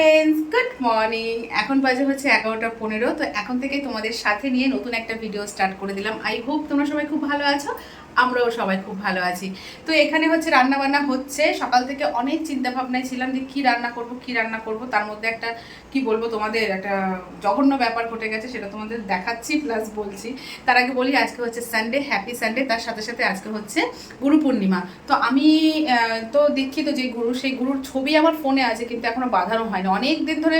থাকবে friends good morning এখন বাজে হচ্ছে এগারোটা পনেরো, তো এখন থেকেই তোমাদের সাথে নিয়ে নতুন একটা ভিডিও স্টার্ট করে দিলাম। আই হোপ তোমরা সবাই খুব ভালো আছো, আমরাও সবাই খুব ভালো আছি। তো এখানে হচ্ছে রান্না বান্না হচ্ছে। সকাল থেকে অনেক চিন্তা ভাবনায় ছিলাম যে কি রান্না করব, কি রান্না করব। তার মধ্যে একটা, কি বলব তোমাদের, একটা জঘন্য ব্যাপার ঘটে গেছে, সেটা তোমাদের দেখাচ্ছি প্লাস বলছি। তার আগে বলি, আজকে হচ্ছে সানডে হ্যাপি সানডে তার সাথে সাথে আজকে হচ্ছে গুরু পূর্ণিমা। তো আমি তো দীক্ষিত যে গুরু, সেই গুরুর ছবি আমার ফোনে আছে, কিন্তু এখনও বাঁধানো হয়নি। অনেক দিন ধরে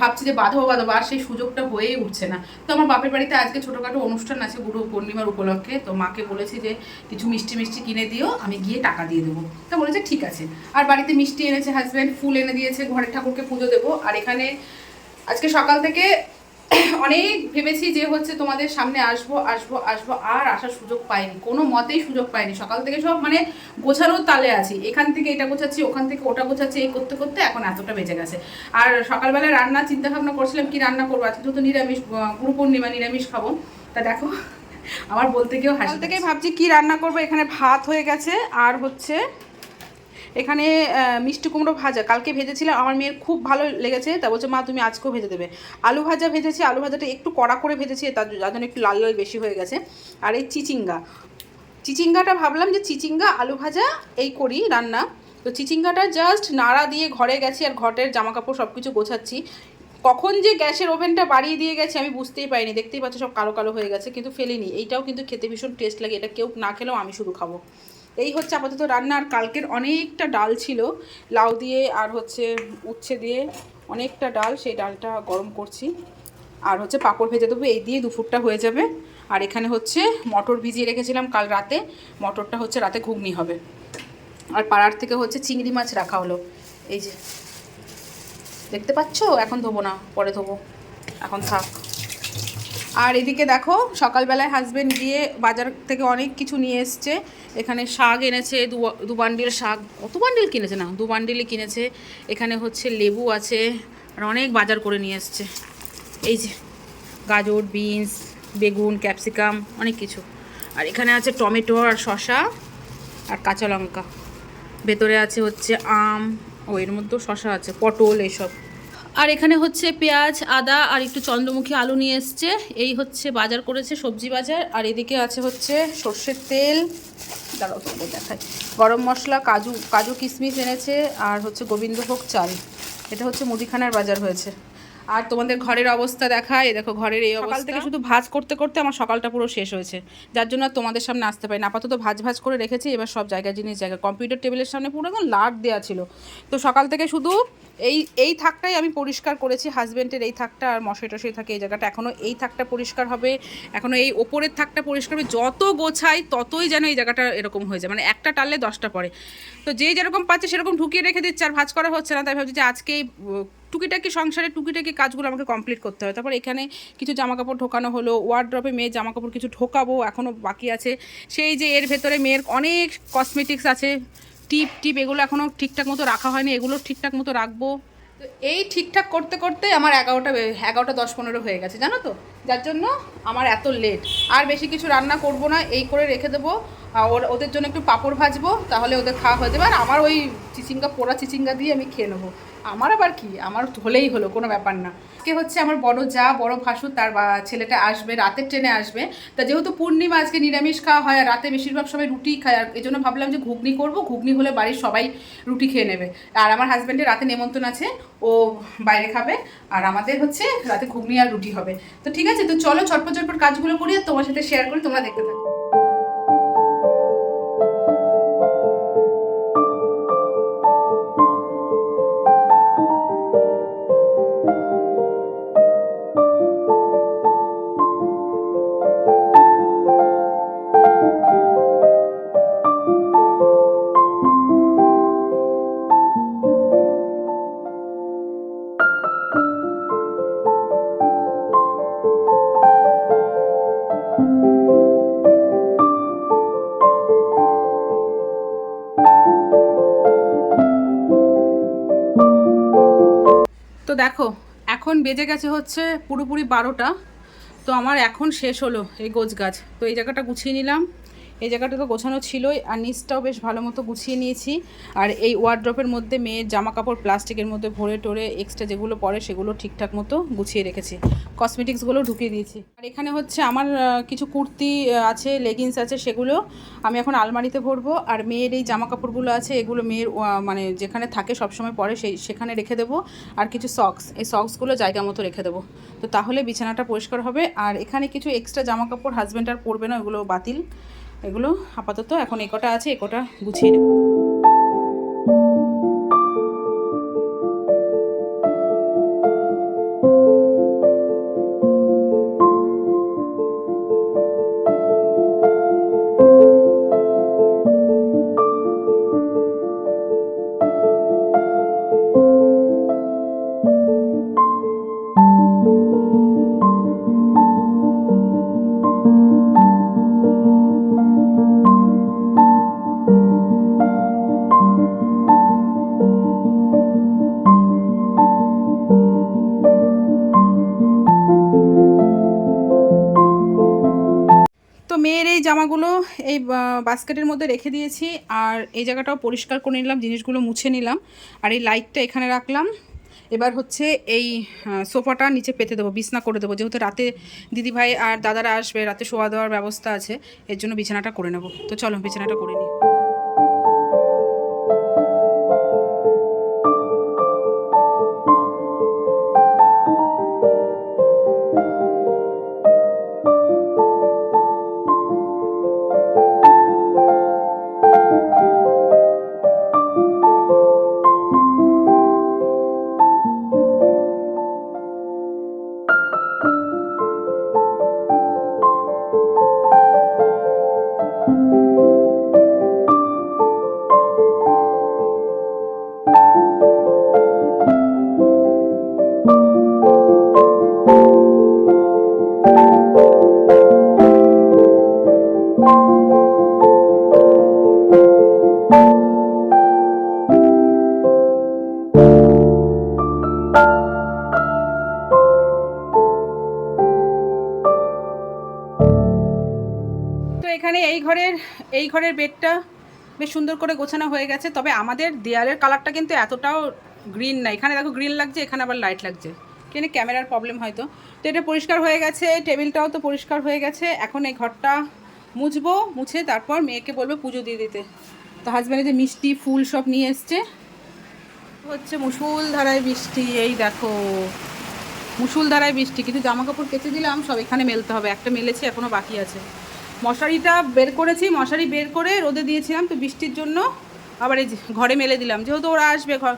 ভাবছি যে বাঁধাবো বাঁধাবো আর সেই সুযোগটা হয়েই উঠছে না। তো আমার বাপের বাড়িতে আজকে ছোটোখাটো অনুষ্ঠান আছে গুরু পূর্ণিমার উপলক্ষে। তো মাকে বলেছি যে, কিছু মিষ্টি মিষ্টি কিনে দিও, আমি গিয়ে টাকা দিয়ে দেবো। তো বলেছে, ঠিক আছে। আর বাড়িতে মিষ্টি এনেছে হাজব্যান্ড ফুল এনে দিয়েছে, ঘরের ঠাকুরকে পুজো দেবো। আর এখানে আজকে সকাল থেকে অনেক ভেবেছি যে হচ্ছে তোমাদের সামনে আসব আসব আসব আর আসার সুযোগ পাইনি। কোনো মতেই সুযোগ পাইনি। সকাল থেকে সব মানে গোছানোর তালে আছি। এখান থেকে এটা গোছাচ্ছি ওখান থেকে ওটা গোছাচ্ছি এই করতে করতে এখন এতটা বেজে গেছে। আর সকালবেলা রান্না চিন্তা ভাবনা করছিলাম কি রান্না করব? আজকে তো নিরামিষ গুরু পূর্ণিমা নিরামিষ খাব। তা দেখো আমার বলতে গিয়েও হাসি থেকেই ভাবছি কি রান্না করব? এখানে ভাত হয়ে গেছে আর হচ্ছে এখানে মিষ্টি কুমড়ো ভাজা, কালকে ভেজেছিলাম, আমার মেয়ের খুব ভালো লেগেছে, তা বলছে, মা, তুমি আজকেও ভেজে দেবে। আলু ভাজা ভেজেছি, আলু ভাজাটা একটু কড়া করে ভেজেছি, তার জন্য একটু লাল লাল বেশি হয়ে গেছে। আর এই চিচিঙ্গা, চিচিঙ্গাটা ভাবলাম যে চিচিঙ্গা, আলু ভাজা, এই করি রান্না। তো চিচিঙ্গাটা জাস্ট নাড়া দিয়ে ঘরে গেছি, আর ঘরের জামা কাপড় সব কিছু গোছাচ্ছি। কখন যে গ্যাসের ওভেনটা বাড়িয়ে দিয়ে গেছে, আমি বুঝতেই পারিনি, দেখতেই পাচ্ছ সব কালো কালো হয়ে গেছে, কিন্তু ফেলিনি। এইটাও কিন্তু খেতে ভীষণ টেস্ট লাগে, এটা কেউ না খেলেও আমি শুধু খাব। এই হচ্ছে আপাতত রান্না, আর কালকের অনেকটা ডাল ছিল। লাউ দিয়ে আর হচ্ছে উচ্ছে দিয়ে অনেকটা ডাল, সেই ডালটা গরম করছি। আর হচ্ছে পাঁপড় ভেজে দেবো, এই দিয়ে দুপুরটা হয়ে যাবে। আর এখানে হচ্ছে মটর ভিজিয়ে রেখেছিলাম কাল রাতে, মটরটা হচ্ছে রাতে ঘুগনি হবে। আর পাড়ার থেকে হচ্ছে চিংড়ি মাছ রাখা হলো। এই যে, দেখতে পাচ্ছ? এখন ধোবো না, পরে ধোবো। এখন থাক। আর এদিকে দেখো, সকালবেলায় হাজবেন্ড গিয়ে বাজার থেকে অনেক কিছু নিয়ে এসছে। এখানে শাক এনেছে, দু দু বান্ডিল শাক। কত বান্ডিল কিনেছে না? দু বান্ডিলই কিনেছে। এখানে হচ্ছে লেবু আছে। আর অনেক বাজার করে নিয়ে এসছে। এই যে, গাজর বিনস বেগুন ক্যাপসিকাম অনেক কিছু। আর এখানে আছে টমেটো আর শসা আর কাঁচা লঙ্কা। ভেতরে আছে হচ্ছে আম। ও, এর মধ্যেও শসা আছে, পটল, এইসব। আর এখানে হচ্ছে পেঁয়াজ, আদা আর একটু চন্দ্রমুখী আলু নিয়ে এসছে। এই হচ্ছে বাজার করেছে সবজি বাজার। আর এদিকে আছে হচ্ছে সর্ষের তেল। দাঁড়াও তোমাদের গরম মশলা, কাজু কাজু কিশমিশ এনেছে। আর হচ্ছে গোবিন্দভোগ চাল। এটা হচ্ছে মুদিখানার বাজার হয়েছে। আর তোমাদের ঘরের অবস্থা দেখায় দেখো ঘরের এই অবস্থা থেকে শুধু ভাজ করতে করতে আমার সকালটা পুরো শেষ হয়েছে। যার জন্য আর তোমাদের সামনে আসতে পারি না আপাতত ভাজ ভাজ করে রেখেছি এবার সব জায়গায় জিনিস জায়গা। কম্পিউটার টেবিলের সামনে পুরো একদম লাট দেওয়া ছিল। তো সকাল থেকে শুধু এই এই থাকটাই আমি পরিষ্কার করেছি। হাজব্যান্ডের এই থাকটা আর মশাই টশাই থাকে এই জায়গাটা। এখনও এই থাকটা পরিষ্কার হবে। এখনও এই ওপরের থাকটা পরিষ্কার হবে। যত গোছাই ততই যেন এই জায়গাটা এরকম হয়ে যায়। মানে একটা টাললে দশটা পড়ে। তো যে যেরকম পাচ্ছে সেরকম ঢুকিয়ে রেখে দিচ্ছে। আর ভাজ করা হচ্ছে না। তাই ভাবছি যে আজকে এই, উম, টুকিটাকি সংসারে টুকিটাকি কাজগুলো আমাকে কমপ্লিট করতে হবে তারপর এখানে কিছু জামা কাপড় ঢোকানো হলো ওয়ার্ড্রপে মেয়ের জামা কাপড় কিছু ঢোকাবো এখনও বাকি আছে। সেই যে এর ভেতরে মেয়ের অনেক কসমেটিক্স আছে টিপ টিপ এগুলো এখনও ঠিকঠাক মতো রাখা হয়নি, এগুলো ঠিকঠাক মতো রাখব। তো এই ঠিকঠাক করতে করতে আমার এগারোটা এগারোটা দশ পনেরো হয়ে গেছে, জানো তো? যার জন্য আমার এত লেট আর বেশি কিছু রান্না করব না, এই করে রেখে দেবো। ওর ওদের জন্য একটু পাঁপড় ভাজবো, তাহলে ওদের খাওয়া হয়ে যাবে। আর আমার ওই চিচিঙ্গা, পোড়া চিচিঙ্গা দিয়ে আমি খেয়ে নেব। আমার আবার কি? আমার হলেই হলো, কোনো ব্যাপার না। কে হচ্ছে আমার বড় যা, বড় ভাসুর, তার ছেলেটা আসবে, রাতের ট্রেনে আসবে। তা যেহেতু পূর্ণিমা, আজকে নিরামিষ খাওয়া হয়, আর রাতে বেশিরভাগ সবাই রুটি খায়, আর এই জন্য ভাবলাম যে ঘুগনি করব। ঘুগনি হলে বাড়ির সবাই রুটি খেয়ে নেবে। আর আমার হাজব্যান্ডের রাতে নেমন্তন্ন আছে, ও বাইরে খাবে। আর আমাদের হচ্ছে রাতে ঘুগনি আর রুটি হবে। তো ঠিক আছে, তো চলো চটপট চটপট কাজগুলো করি, আর তোমার সাথে শেয়ার করি, তোমরা দেখতে থাকো। বেজে গেছে হচ্ছে পুরোপুরি বারোটা। তো আমার এখন শেষ হলো এই গোছ গাছ তো এই জায়গাটা গুছিয়ে নিলাম। এই জায়গাটা তো গোছানো ছিলই আর নিচটাও বেশ ভালো মতো গুছিয়ে নিয়েছি। আর এই ওয়ার্ড্রপের মধ্যে মেয়ের জামা কাপড় প্লাস্টিকের মধ্যে ভরে টোরে এক্সট্রা যেগুলো পরে সেগুলো ঠিকঠাক মতো গুছিয়ে রেখেছি। কসমেটিক্সগুলো ঢুকিয়ে দিয়েছি। আর এখানে হচ্ছে আমার কিছু কুর্তি আছে লেগিংস আছে সেগুলো আমি এখন আলমারিতে ভরবো। আর মেয়ের এই জামা কাপড়গুলো আছে এগুলো মেয়ের মানে যেখানে থাকে সবসময় পরে সেই, সেখানে রেখে দেবো। আর কিছু সক্স এই সক্সগুলো জায়গা মতো রেখে দেবো। তো তাহলে বিছানাটা পরিষ্কার হবে। আর এখানে কিছু এক্সট্রা জামা কাপড় হাজব্যান্ড আর পরবে না, ওগুলো বাতিল। এগুলো আপাতত এখন একটা কটা আছে একটা কটা গুছিয়ে নেব। জামাগুলো এই বাস্কেটের মধ্যে রেখে দিয়েছি আর এই জায়গাটাও পরিষ্কার করে নিলাম, জিনিসগুলো মুছে নিলাম। আর এই লাইটটা এখানে রাখলাম। এবার হচ্ছে এই সোফাটা নিচে পেতে দেবো, বিছনা করে দেবো। যেহেতু রাতে দিদিভাই আর দাদারা আসবে, রাতে শোয়া দেওয়ার ব্যবস্থা আছে, এর জন্য বিছানাটা করে নেব। তো চলো, বিছানাটা করে নিই। এখানে এই ঘরের এই ঘরের বেডটা বেশ সুন্দর করে গোছানো হয়ে গেছে, তবে আমাদের দেয়ালের কালারটা কিন্তু এতটাও গ্রিন না। এখানে দেখো গ্রিন লাগছে, এখানে আবার লাইট লাগছে। কেন ক্যামেরার প্রবলেম হয়তো। তো এটা পরিষ্কার হয়ে গেছে, টেবিলটাও তো পরিষ্কার হয়ে গেছে। এখন এই ঘরটা মুছবো, মুছে তারপর মেয়েকে বলব পুজো দিয়ে দিতে। তো হাজব্যান্ডে যে মিষ্টি, ফুল সব নিয়ে এসছে। হচ্ছে মুসুল ধারায় বৃষ্টি এই দেখো। মুসুল ধারায় বৃষ্টি কিন্তু জামা কাপড় কেচে দিলাম, সব এখানে মেলতে হবে। একটা মেলেছি এখনও বাকি আছে। মশারিটা বের করেছি মশারি বের করে রোদে দিয়েছিলাম তো বৃষ্টির জন্য। আবার এই যে ঘরে মেলে দিলাম যেহেতু ওরা আসবে ঘর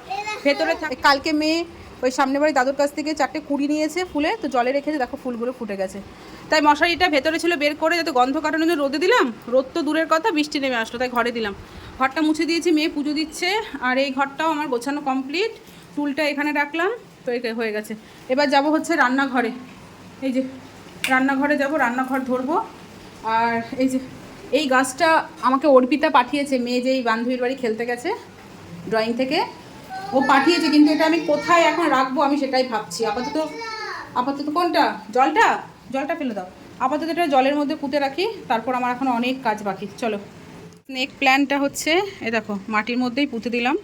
ভেতরে কালকে মেয়ে ওই সামনে বাড়ি দাদুর কাছ থেকে চারটে কুড়ি নিয়েছে ফুলে তো জলে রেখেছে দেখো ফুলগুলো ফুটে গেছে। তাই মশারিটা ভেতরে ছিল বের করে যাতে গন্ধ কাটানোর জন্য রোদে দিলাম। রোদ তো দূরের কথা বৃষ্টি নেমে আসলো তাই ঘরে দিলাম। ঘরটা মুছে দিয়েছি মেয়ে পুজো দিচ্ছে আর এই ঘরটাও আমার গোছানো কমপ্লিট। টুলটা এখানে রাখলাম তো এই হয়ে গেছে। এবার যাব হচ্ছে রান্নাঘরে। এই যে রান্নাঘরে যাব রান্নাঘর ধরবো। আর এই যে, এই গাছটা আমাকে অর্পিতা পাঠিয়েছে, মেয়ে যে এই বান্ধবীর বাড়ি খেলতে গেছে ড্রয়িং থেকে। ও পাঠিয়েছে, কিন্তু এটা আমি কোথায় এখন রাখব আমি সেটাই ভাবছি। আপাতত আপাতত কোনটা? জলটা? জলটা ফেলে দাও। আপাতত এটা জলের মধ্যে পুঁতে রাখি, তারপর আমার এখন অনেক কাজ বাকি। চলো। স্নেক প্ল্যানটা হচ্ছে এ দেখো, মাটির মধ্যেই পুঁতে দিলাম।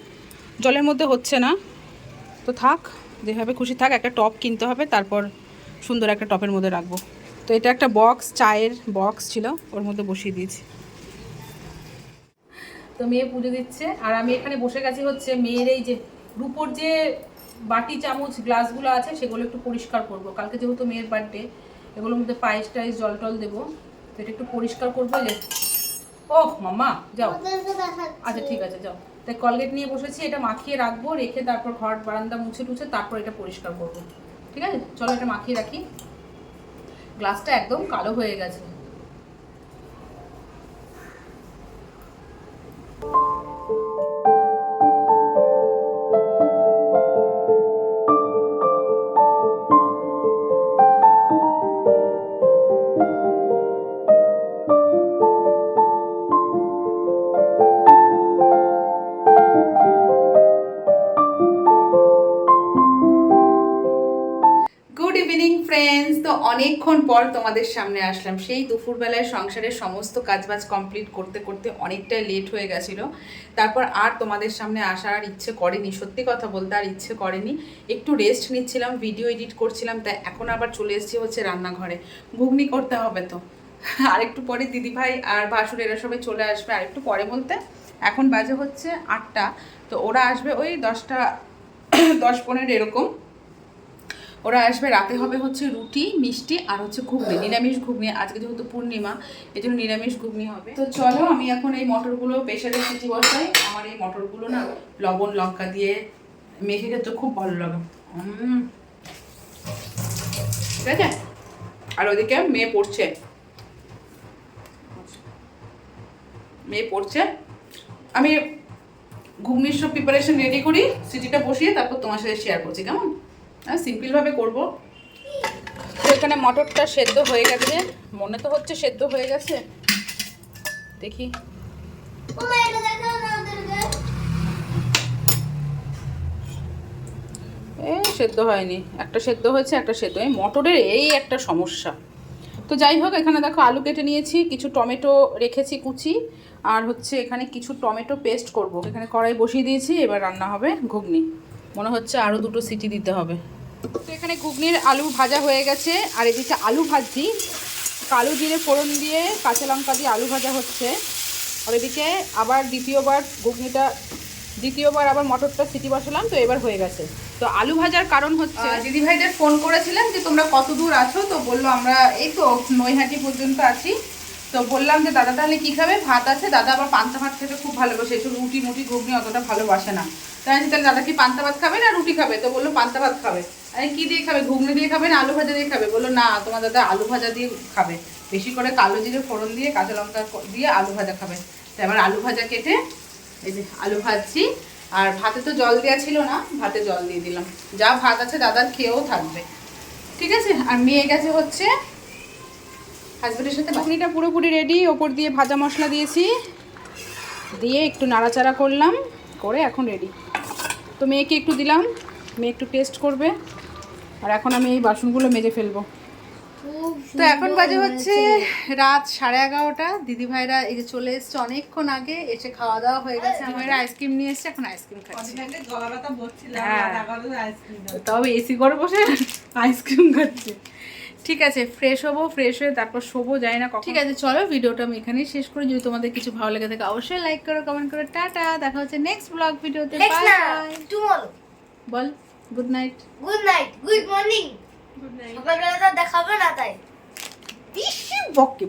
জলের মধ্যে হচ্ছে না। তো থাক, যেভাবে খুশি থাক, একটা টপ কিনতে হবে, তারপর সুন্দর একটা টপের মধ্যে রাখব। তো এটা একটা বক্স চায়ের বক্স ছিল, ওর মধ্যে বসিয়ে দিয়েছি। তো মেয়ে পুজো দিচ্ছে, আর আমি এখানে বসে গেছি হচ্ছে মেয়ের এই যে রুপোর যে বাটি চামচ, গ্লাসগুলো আছে, সেগুলো একটু পরিষ্কার করব। কালকে যেহেতু মেয়ের বার্থডে এগুলোর মধ্যে পায়েস টাইস জল টল দেবো। তো এটা একটু পরিষ্কার করব ওহ মাম্মা, যাও। আচ্ছা ঠিক আছে, যাও। তাই কলগেট নিয়ে বসেছি, এটা মাখিয়ে রাখব, রেখে তারপর ঘর বারান্দা মুছে টুছে, তারপর এটা পরিষ্কার করব। ঠিক আছে? চলো এটা মাখিয়ে রাখি। গ্লাসটা একদম কালো হয়ে গেছে। অনেকক্ষণ পর তোমাদের সামনে আসলাম। সেই দুপুরবেলায় সংসারের সমস্ত কাজবাজ কমপ্লিট করতে করতে অনেকটাই লেট হয়ে গেছিল। তারপর আর তোমাদের সামনে আসার আর ইচ্ছে করেনি। সত্যি কথা বলতে আর ইচ্ছে করেনি। একটু রেস্ট নিচ্ছিলাম ভিডিও এডিট করছিলাম তাই এখন আবার চলে এসেছি হচ্ছে রান্নাঘরে। ঘুগনি করতে হবে তো। আর একটু পরে দিদিভাই আর ভাসুর এরা সবাই চলে আসবে। আর একটু পরে বলতে, এখন বাজে হচ্ছে আটটা। তো ওরা আসবে ওই দশটা, দশ পনেরো এরকম। ওরা আসবে, রাতে হবে হচ্ছে রুটি, মিষ্টি আর হচ্ছে ঘুগনি, নিরামিষ ঘুগনি, আজকে যেহেতু পূর্ণিমা এই জন্য নিরামিষ ঘুগনি হবে। তো চলো আমি এখন এই মটরগুলো প্রেশারে সিটি বসাই। আমার এই মটরগুলো না লবণ, লঙ্কা দিয়ে মেখে খেতে খুব ভালো লাগে। ঠিক আছে? আর ওদিকে মেয়ে পড়ছে। মেয়ে পড়ছে। আমি ঘুগনির সব প্রিপারেশন রেডি করি, সিটিটা বসিয়ে তারপর তোমার সাথে শেয়ার করছি, কেমন? আর সিম্পলভাবে করব। তো এখানে মটরটা সেদ্ধ হয়ে গেছে। মনে তো হচ্ছে সেদ্ধ হয়ে গেছে। দেখি। সেদ্ধ হয়নি। একটা সেদ্ধ হয়েছে একটা সেদ্ধ এই মটরের এই একটা সমস্যা। তো যাই হোক এখানে দেখো আলু কেটে নিয়েছি কিছু টমেটো রেখেছি কুচি আর হচ্ছে এখানে কিছু টমেটো পেস্ট করব। এখানে কড়াই বসিয়ে দিয়েছি এবার রান্না হবে ঘুগনি। মনে হচ্ছে আরও দুটো সিটি দিতে হবে। তো এখানে ঘুগনির আলু ভাজা হয়ে গেছে, আর এদিকে আলু ভাজছি কালো জিরে ফোড়ন দিয়ে কাঁচা লঙ্কা দিয়ে আলু ভাজা হচ্ছে। আর এদিকে আবার দ্বিতীয়বার ঘুগনিটা, দ্বিতীয়বার আবার মটরটা সিটি বসালাম, তো এবার হয়ে গেছে। তো আলু ভাজার কারণ হচ্ছে দিদি ভাইদের ফোন করেছিলাম যে তোমরা কত দূর আছো, তো বলল আমরা এই তো নৈহাটি পর্যন্ত আছি। তো বললাম যে, দাদা, তাহলে কী খাবে? ভাত আছে। দাদা আবার পান্তা ভাত খেতে খুব ভালোবাসে এসব রুটি মুটি ঘুগনি অতটা ভালোবাসে না। তাই তাহলে দাদা কি পান্তা ভাত খাবে না রুটি খাবে? তো বলল, পান্তা ভাত খাবে। আরে কি দিয়ে খাবে? ঘুগনি দিয়ে খাবে না আলু ভাজা দিয়ে খাবে? বলল, না, তোমার দাদা আলু ভাজা দিয়ে খাবে। বেশি করে কালো জিরে ফোড়ন দিয়ে, কাঁচা লঙ্কা দিয়ে আলু ভাজা খাবে। তাই আবার আলু ভাজা কেটে এই যে আলু ভাজছি। আর ভাতে তো জল দেওয়া ছিল না, ভাতে জল দিয়ে দিলাম। যা ভাত আছে দাদার খেয়েও থাকবে। ঠিক আছে? আর মেয়ে গেছে হচ্ছে হাজবেন্ডের সাথে চাটনিটা পুরোপুরি রেডি ওপর দিয়ে ভাজা মশলা দিয়েছি। দিয়ে একটু নাড়াচাড়া করলাম, করে এখন রেডি তো মেয়েকে একটু দিলাম, মেয়ে একটু টেস্ট করবে। আর এখন আমি এই বাসনগুলো মেজে ফেলব। তো এখন বাজে হচ্ছে রাত সাড়ে এগারোটা। দিদি ভাইরা এই যে চলে এসছে অনেকক্ষণ আগে এসে খাওয়া দাওয়া হয়ে গেছে আমার আইসক্রিম নিয়ে এসছে এখন আইসক্রিম খাচ্ছি। হ্যাঁ। তবে এসি করে বসে আইসক্রিম খাচ্ছে। ঠিক আছে ফ্রেশ হব ফ্রেশ হয়ে তারপর শোবো যাই না ঠিক আছে চলো ভিডিওটা আমি এখানেই শেষ করি। যদি তোমাদের কিছু ভালো লেগে থাকে অবশ্যই লাইক করো কমেন্ট করো। টাটা দেখা হচ্ছে নেক্সট ব্লগ ভিডিওতে। বল। Good night good night good morning সকালবেলা তো দেখাবে না তাই। বেশি বকে